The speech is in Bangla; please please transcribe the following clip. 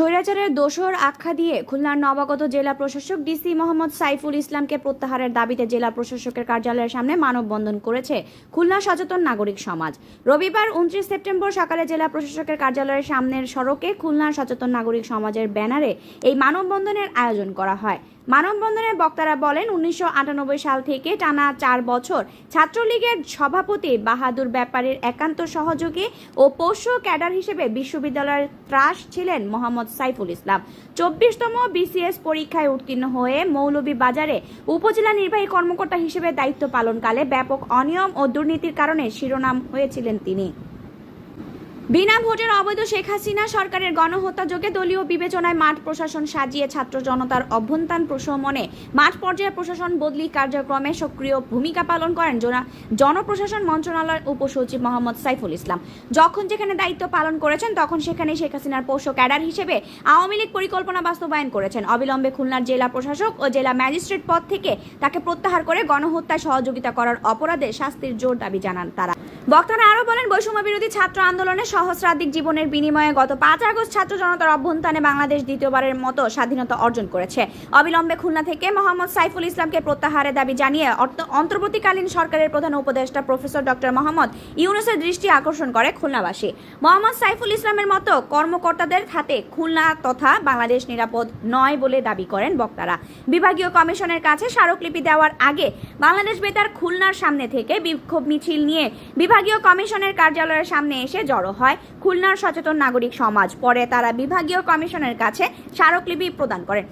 স্বৈরাচারের দোষর আখ্যা দিয়ে খুলনার নবাগত জেলা প্রশাসক ডিসি মোহাম্মদ সাইফুল ইসলামকে প্রত্যাহারের দাবিতে জেলা প্রশাসকের কার্যালয়ের সামনে মানববন্ধন করেছে খুলনা সচেতন নাগরিক সমাজ। রবিবার উনত্রিশ সেপ্টেম্বর সকালে জেলা প্রশাসকের কার্যালয়ের সামনের সড়কে খুলনা সচেতন নাগরিক সমাজের ব্যানারে এই মানববন্ধনের আয়োজন করা হয়। মানববন্ধনের বক্তারা বলেন, উনিশশো আটানব্বই সাল থেকে টানা চার বছর ছাত্রলীগের সভাপতি বাহাদুর ব্যাপারের একান্ত সহযোগী ও পোষ্য ক্যাডার হিসেবে বিশ্ববিদ্যালয়ের ত্রাস ছিলেন মোহাম্মদ সাইফুল ইসলাম। চব্বিশতম বিসিএস পরীক্ষায় উত্তীর্ণ হয়ে মৌলভীবাজারে উপজেলা নির্বাহী কর্মকর্তা হিসেবে দায়িত্ব পালনকালে ব্যাপক অনিয়ম ও দুর্নীতির কারণে শিরোনাম হয়েছিলেন তিনি। বিনা ভোটের অবৈধ শেখ হাসিনা সরকারের গণহত্যাযোগে দলীয় বিবেচনায় মাঠ প্রশাসন সাজিয়ে ছাত্র জনতার অভ্যন্তান প্রশমনে। মাঠ পর্যায়ে প্রশাসন বদলি কার্যক্রমে সক্রিয় ভূমিকা পালন করেন জনা- জনপ্রশাসন মন্ত্রণালয়ের উপসচিব মোহাম্মদ সাইফুল ইসলাম। যখন যেখানে দায়িত্ব পালন করেছেন, তখন সেখানে শেখ হাসিনার পোষ্য ক্যাডার হিসেবে আওয়ামী লীগ পরিকল্পনা বাস্তবায়ন করেছেন। অবিলম্বে খুলনার জেলা প্রশাসক ও জেলা ম্যাজিস্ট্রেট পদ থেকে তাকে প্রত্যাহার করে গণহত্যায় সহযোগিতা করার অপরাধে শাস্তির জোর দাবি জানান তারা। বক্তারা আরও বলেন বৈষম্য বিরোধী ছাত্র আন্দোলনে সহস্রাধিক জীবনের বিনিময়ে গত পাঁচ আগস্ট ছাত্র জনতার অভ্যন্তানে বাংলাদেশ দ্বিতীয়বারের মতো স্বাধীনতা অর্জন করেছে। অবিলম্বে খুলনা থেকে মোহাম্মদ সাইফুল ইসলামকে প্রত্যাহারের দাবি জানিয়ে অন্তর্বর্তীকালীন সরকারের প্রধান উপদেষ্টা প্রফেসর ডক্টর মোহাম্মদ ইউনুসের দৃষ্টি আকর্ষণ করে খুলনাবাসী। মোহাম্মদ সাইফুল ইসলামের মতো কর্মকর্তাদের হাতে খুলনা তথা বাংলাদেশ নিরাপদ নয় বলে দাবি করেন বক্তারা। বিভাগীয় কমিশনের কাছে স্মারকলিপি দেওয়ার আগে বাংলাদেশ বেতার খুলনার সামনে থেকে বিক্ষোভ মিছিল নিয়ে বিভাগীয় কমিশনের কার্যালয়ের সামনে এসে জড়ো হয় খুলনার সচেতন নাগরিক সমাজ। পরে তারা বিভাগীয় কমিশনের কাছে স্মারকলিপি প্রদান করেন